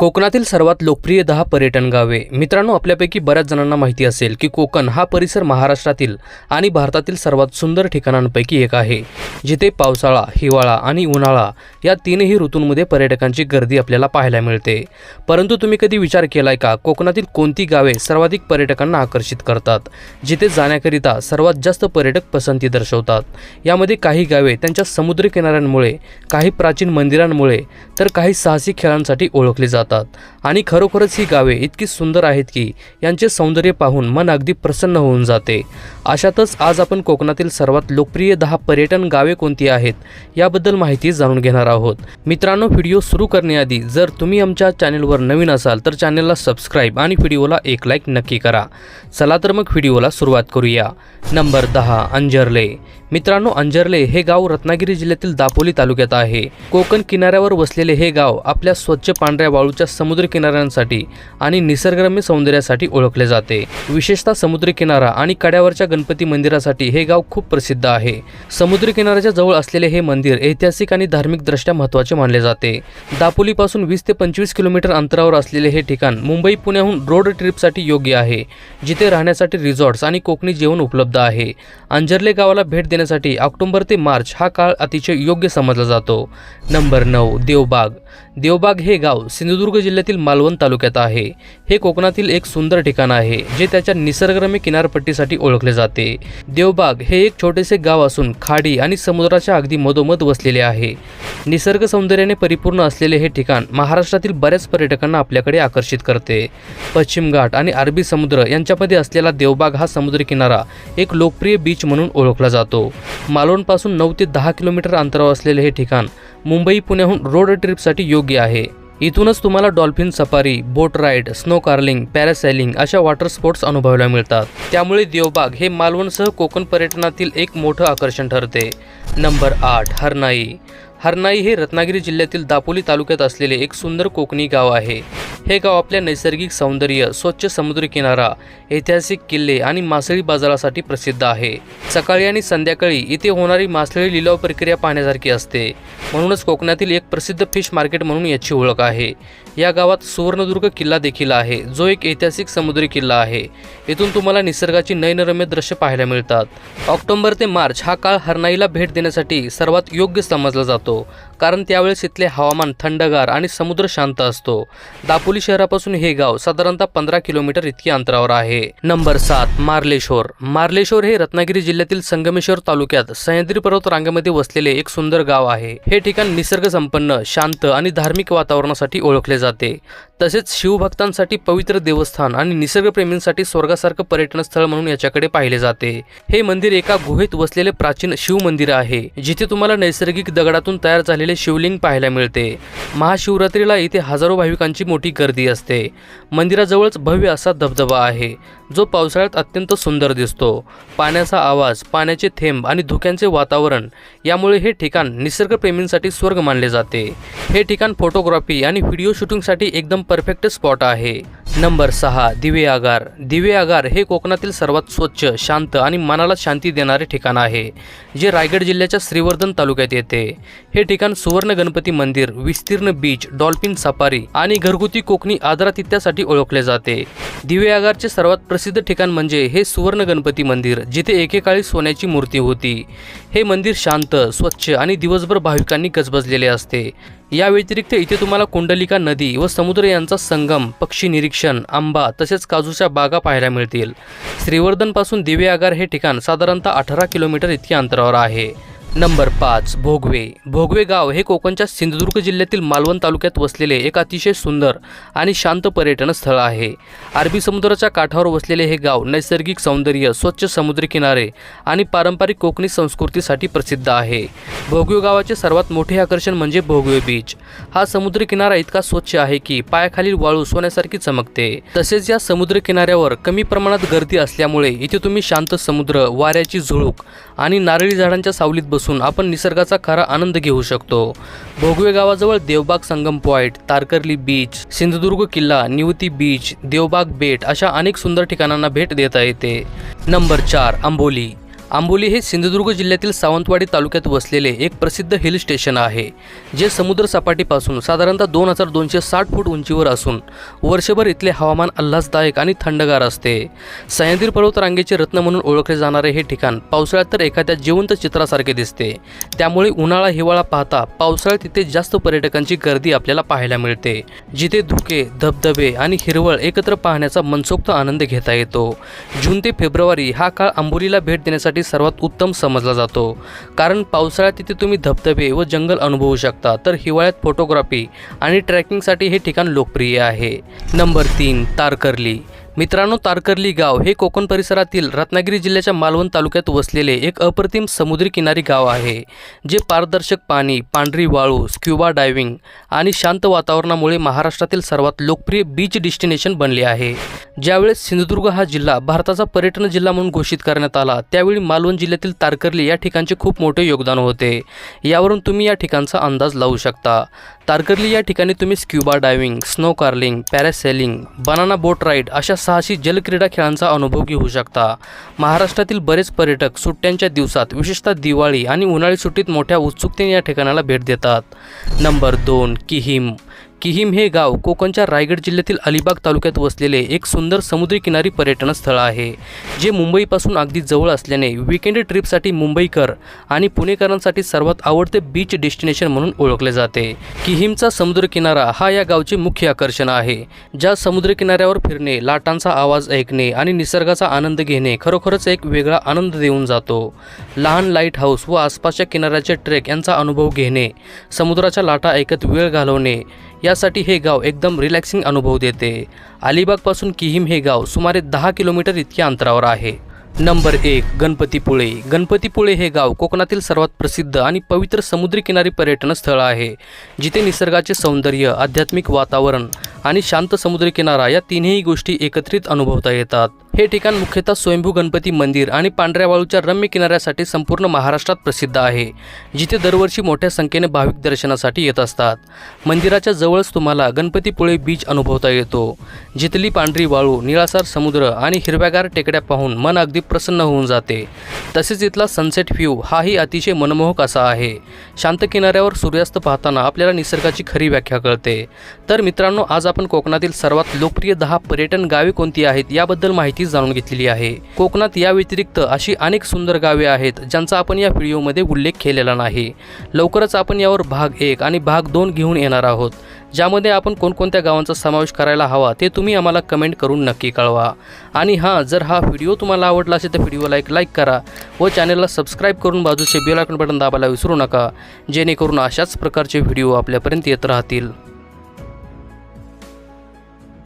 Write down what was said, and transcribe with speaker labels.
Speaker 1: कोकणातील सर्वात लोकप्रिय दहा पर्यटन गावे. मित्रांनो आपल्यापैकी बऱ्याच जणांना माहिती असेल की कोकण हा परिसर महाराष्ट्रातील आणि भारतातील सर्वात सुंदर ठिकाणांपैकी एक आहे जिथे पावसाळा हिवाळा आणि उन्हाळा या तीनही ऋतूंमध्ये पर्यटकांची गर्दी आपल्याला पाहायला मिळते. परंतु तुम्ही कधी विचार केलाय का? कोकणातील कोणती गावे सर्वाधिक पर्यटकांना आकर्षित करतात जिथे जाण्याकरिता सर्वात जास्त पर्यटक पसंती दर्शवतात? यामध्ये काही गावे त्यांच्या समुद्र किनाऱ्यांमुळे काही प्राचीन मंदिरांमुळे तर काही साहसी खेळांसाठी ओळखली जातात आणि खरोखरच ही गावे इतकी सुंदर आहेत की यांचे सौंदर्य पाहून मन अगदी प्रसन्न होऊन जाते. अशातच आज आपण कोकणातील सर्वात लोकप्रिय दहा पर्यटन गावे कोणती आहेत याबद्दल माहिती जाणून घेणार आहोत. मित्रांनो व्हिडिओ सुरू करण्याआधी जर तुम्ही आमच्या चॅनेलवर नवीन असाल तर चॅनेलला सबस्क्राईब आणि व्हिडिओला एक लाईक नक्की करा. चला तर मग व्हिडिओला सुरुवात करूया. नंबर दहा अंजर्ले. मित्रांनो अंजर्ले हे गाव रत्नागिरी जिल्ह्यातील दापोली तालुक्यात आहे. कोकण किनाऱ्यावर वसलेले हे गाव आपल्या स्वच्छ पांढऱ्या वाळूच्या समुद्र किनाऱ्यांसाठी आणि निसर्गरम्य सौंदर्यासाठी ओळखले जाते. विशेषतः समुद्र किनारा आणि कड्यावरच्या गणपती मंदिरासाठी हे गाव खूप प्रसिद्ध आहे. समुद्र किनाऱ्याच्या जवळ असलेले हे मंदिर ऐतिहासिक आणि धार्मिक दृष्ट्या महत्त्वाचे मानले जाते. दापोलीपासून वीस ते पंचवीस किलोमीटर अंतरावर असलेले हे ठिकाण मुंबई पुण्याहून रोड ट्रिपसाठी योग्य आहे जिथे राहण्यासाठी रिसॉर्ट्स आणि कोकणी जेवण उपलब्ध आहे. अंजर्ले गावाला भेट देण्यासाठी ऑक्टोबर ते मार्च हा काळ अतिशय योग्य समजला जातो. नंबर नऊ देवबाग. देवबाग हे गाव सिंधुदुर्ग जिल्ह्यातील मालवण तालुक्यात आहे. हे कोकणातील एक सुंदर ठिकाण आहे जे त्याच्या निसर्गरम्य किनारपट्टीसाठी ओळखले जाते. देवबाग हे एक छोटेसे गाव असून खाडी आणि समुद्राच्या अगदी मधोमध वसलेले आहे. निसर्ग सौंदर्याने परिपूर्ण असलेले हे ठिकाण महाराष्ट्रातील बऱ्याच पर्यटकांना आपल्याकडे आकर्षित करते. पश्चिम घाट आणि अरबी समुद्र यांच्यामध्ये असलेला देवबाग हा समुद्र किनारा एक लोकप्रिय बीच म्हणून ओळखला जातो. मालवणपासून नऊ ते दहा किलोमीटर अंतरावर असलेले हे ठिकाण मुंबई पुण्याहून रोड ट्रिपसाठी योग्य आहे. इथूनच तुम्हाला dolphin safari boat ride snorkelling parasailing अशा वॉटर स्पोर्ट्स अनुभवायला मिळतात. त्यामुळे देवबाग हे मालवणसह कोकण पर्यटनातील एक मोठं आकर्षण ठरते. नंबर आठ हरनाई हरनाई हे रत्नागिरी जिल्ह्यातील दापोली तालुक्यात असलेले एक सुंदर कोकणी गाव आहे. हे गाव आपल्या नैसर्गिक सौंदर्य स्वच्छ समुद्री किनारा ऐतिहासिक किल्ले आणि मासळी बाजारासाठी प्रसिद्ध आहे. सकाळी आणि संध्याकाळी इथे होणारी मासळी लिलाव प्रक्रिया पाहण्यासारखी असते. म्हणूनच कोकणातील एक प्रसिद्ध फिश मार्केट म्हणून याची ओळख आहे. या गावात सुवर्णदुर्ग किल्ला देखील आहे. जो एक ऐतिहासिक समुद्री किल्ला आहे. येथून तुम्हाला निसर्गाची नयनरम्य दृश्य पाहायला मिळतात. ऑक्टोबर ते मार्च हा काळ हरनाईला भेट देण्यासाठी सर्वात योग्य समजला जातो. कारण त्यावेळेस इथले हवामान थंडगार आणि समुद्र शांत असतो. दापोली शहरापासून हे गाव साधारणतः पंधरा किलोमीटर इतकी अंतरावर आहे. नंबर सात मार्लेश्वर. मार्लेश्वर हे रत्नागिरी जिल्ह्यातील संगमेश्वर तालुक्यात सह्याद्री पर्वत रांगेमध्ये वसलेले एक सुंदर गाव आहे. हे ठिकाण निसर्ग संपन्न शांत आणि धार्मिक वातावरणासाठी ओळखले जाते. तसेच शिवभक्तांसाठी पवित्र देवस्थान आणि निसर्गप्रेमींसाठी स्वर्गासारखं पर्यटन स्थळ म्हणून याच्याकडे पाहिले जाते. हे मंदिर एका गुहेत वसलेले प्राचीन शिव मंदिर आहे जिथे तुम्हाला नैसर्गिक दगडातून तयार झालेले शिवलिंग पाहायला मिळते. महाशिवरात्रीला इथे हजारो भाविकांची मोठी गर्दी असते. मंदिराजवळच भव्य असा धबधबा आहे जो पावसाळ्यात अत्यंत सुंदर दिसतो. पाण्याचा आवाज पाण्याचे थेंब आणि धुक्यांचे वातावरण यामुळे हे ठिकाण निसर्गप्रेमींसाठी स्वर्ग मानले जाते. हे ठिकाण फोटोग्राफी आणि व्हिडिओ शूटिंगसाठी एकदम परफेक्ट स्पॉट आहे. नंबर सहा दिवे आगार. दिवे आगार हे कोकणातील सर्वात स्वच्छ शांत आणि मनाला शांती देणारे ठिकाण आहे जे रायगड जिल्ह्याच्या श्रीवर्धन तालुक्यात येते. हे ठिकाण सुवर्ण गणपती मंदिर विस्तीर्ण बीच डॉल्फिन सफारी आणि घरगुती कोकणी आदरातिथ्यासाठी ओळखले जाते. दिवे आगारचे सर्वात प्रसिद्ध ठिकाण म्हणजे हे सुवर्ण गणपती मंदिर जिथे एकेकाळी सोन्याची मूर्ती होती. हे मंदिर शांत स्वच्छ आणि दिवसभर भाविकांनी गजबजलेले असते. या व्यतिरिक्त इथे तुम्हाला कुंडलिका नदी व समुद्र यांचा संगम पक्षी निरीक्षण आंबा तसेच काजूच्या बागा पाहायला मिळतील. श्रीवर्धनपासून दिवे आगार हे ठिकाण साधारणतः अठरा किलोमीटर इतक्या अंतरावर आहे. नंबर पाच भोगवे. भोगवे गाव हे कोकणच्या सिंधुदुर्ग जिल्ह्यातील मालवण तालुक्यात वसलेले एक अतिशय सुंदर आणि शांत पर्यटन स्थळ आहे. अरबी समुद्राच्या काठावर वसलेले हे गाव नैसर्गिक सौंदर्य स्वच्छ समुद्री किनारे आणि पारंपरिक कोकणी संस्कृतीसाठी प्रसिद्ध आहे. भोगवे गावाचे सर्वात मोठे आकर्षण म्हणजे भोगवे बीच हा समुद्रकिनारा इतका स्वच्छ आहे की पायाखालील वाळू सोन्यासारखी चमकते. तसेच या समुद्र किनाऱ्यावर कमी प्रमाणात गर्दी असल्यामुळे इथे तुम्ही शांत समुद्र वाऱ्याची झुळूक आणि नारळी झाडांच्या सावलीत बस बसून आपण निसर्गाचा खरा आनंद घेऊ शकतो. भोगवे गावाजवळ देवबाग संगम पॉईंट तारकर्ली बीच सिंधुदुर्ग किल्ला निवती बीच देवबाग बेट अशा अनेक सुंदर ठिकाणांना भेट देता येते. नंबर चार आंबोली. आंबोली हे सिंधुदुर्ग जिल्ह्यातील सावंतवाडी तालुक्यात वसलेले एक प्रसिद्ध हिल स्टेशन आहे जे समुद्र सपाटीपासून साधारणतः दोन हजार दोनशे साठ फूट उंचीवर असून वर्षभर इथले हवामान आल्हासदायक आणि थंडगार असते. सह्याद्री पर्वत रांगेचे रत्न म्हणून ओळखले जाणारे हे ठिकाण पावसाळ्यात तर एखाद्या जिवंत चित्रासारखे दिसते. त्यामुळे उन्हाळा हिवाळा पाहता पावसाळ्यात तिथे जास्त पर्यटकांची गर्दी आपल्याला पाहायला मिळते जिथे धुके धबधबे आणि हिरवळ एकत्र पाहण्याचा मनसोक्त आनंद घेता येतो. जून ते फेब्रुवारी हा काळ आंबोलीला भेट देण्यासाठी सर्वात उत्तम समजला जातो. कारण पावसाळ्यात तिथे तुम्ही धबधबे व जंगल अनुभवू शकता. तर हिवाळ्यात फोटोग्राफी आणि ट्रॅकिंगसाठी हे ठिकाण लोकप्रिय आहे. नंबर तीन तारकर्ली. मित्रांनो तारकर्ली गाव हे कोकण परिसरातील रत्नागिरी जिल्ह्याच्या मालवण तालुक्यात वसलेले एक अप्रतिम समुद्री किनारी गाव आहे जे पारदर्शक पाणी पांढरी वाळू स्क्युबा डायव्हिंग आणि शांत वातावरणामुळे महाराष्ट्रातील सर्वात लोकप्रिय बीच डेस्टिनेशन बनले आहे. ज्यावेळेस सिंधुदुर्ग हा जिल्हा भारताचा पर्यटन जिल्हा म्हणून घोषित करण्यात आला त्यावेळी मालवण जिल्ह्यातील तारकर्ली या ठिकाणचे खूप मोठे योगदान होते. यावरून तुम्ही या ठिकाणचा अंदाज लावू शकता. तारकर्ली या ठिकाणी तुम्ही scuba diving snorkelling parasailing banana boat ride अशा साहसी जलक्रीडा खेळांचा अनुभव घेऊ शकता. महाराष्ट्रातील बरेच पर्यटक सुट्ट्यांच्या दिवसात विशेषतः दिवाळी आणि उन्हाळी सुट्टीत मोठ्या उत्सुकतेने या ठिकाणाला भेट देतात. नंबर दोन किहिम. किहिम हे गाव कोकणच्या रायगड जिल्ह्यातील अलिबाग तालुक्यात वसलेले एक सुंदर समुद्री किनारी पर्यटन स्थळ आहे जे मुंबईपासून अगदी जवळ असल्याने विकेंड ट्रिपसाठी मुंबईकर आणि पुणेकरांसाठी सर्वात आवडते बीच डेस्टिनेशन म्हणून ओळखले जाते. किहिमचा समुद्रकिनारा हा या गावचे मुख्य आकर्षण आहे ज्या समुद्रकिनाऱ्यावर फिरणे लाटांचा आवाज ऐकणे आणि निसर्गाचा आनंद घेणे खरोखरच एक वेगळा आनंद देऊन जातो. लहान लाइट हाऊस व आसपासच्या किनाऱ्याचे ट्रेक यांचा अनुभव घेणे समुद्राच्या लाटा ऐकत वेळ घालवणे यासाठी हे गाव एकदम रिलॅक्सिंग अनुभव देते. अलिबागपासून किहिम हे गाव सुमारे दहा किलोमीटर इतक्या अंतरावर आहे. नंबर एक गणपतीपुळे. गणपतीपुळे हे गाव कोकणातील सर्वात प्रसिद्ध आणि पवित्र समुद्री किनारी पर्यटन स्थळ आहे जिथे निसर्गाचे सौंदर्य आध्यात्मिक वातावरण आणि शांत समुद्री किनारा या तिन्ही गोष्टी एकत्रित अनुभवता येतात. हे ठिकाण मुख्यतः स्वयंभू गणपती मंदिर आणि पांढऱ्या वाळूच्या रम्य किनाऱ्यासाठी संपूर्ण महाराष्ट्रात प्रसिद्ध आहे जिथे दरवर्षी मोठ्या संख्येने भाविक दर्शनासाठी येत असतात. मंदिराच्या जवळच तुम्हाला गणपतीपुळे बीच अनुभवता येतो जिथली पांढरी वाळू निळासार समुद्र आणि हिरव्यागार टेकड्या पाहून मन अगदी प्रसन्न होऊन जाते. तसेच इथला सनसेट व्ह्यू हाही अतिशय मनमोहक असा आहे. शांत किनाऱ्यावर सूर्यास्त पाहताना आपल्याला निसर्गाची खरी व्याख्या कळते. तर मित्रांनो आज आपण कोकणातील सर्वात लोकप्रिय दहा पर्यटन गावे कोणती आहेत याबद्दल माहिती जाणून घेतलेली आहे. कोकणात या व्यतिरिक्त अशी अनेक सुंदर गावे आहेत ज्यांचा आपण या व्हिडिओमध्ये उल्लेख केलेला नाही. लवकरच आपण यावर भाग एक आणि भाग दोन घेऊन येणार आहोत ज्यामध्ये आपण कोणकोणत्या गावांचा समावेश करायला हवा ते तुम्ही आम्हाला कमेंट करून नक्की कळवा. आणि हां जर हा व्हिडिओ तुम्हाला आवडला असेल तर व्हिडिओला एक लाईक करा व चॅनलला सबस्क्राईब करून बाजूचे बेल आयकॉन बटन दाबायला विसरू नका जेणेकरून अशाच प्रकारचे व्हिडिओ आपल्यापर्यंत येत राहतील.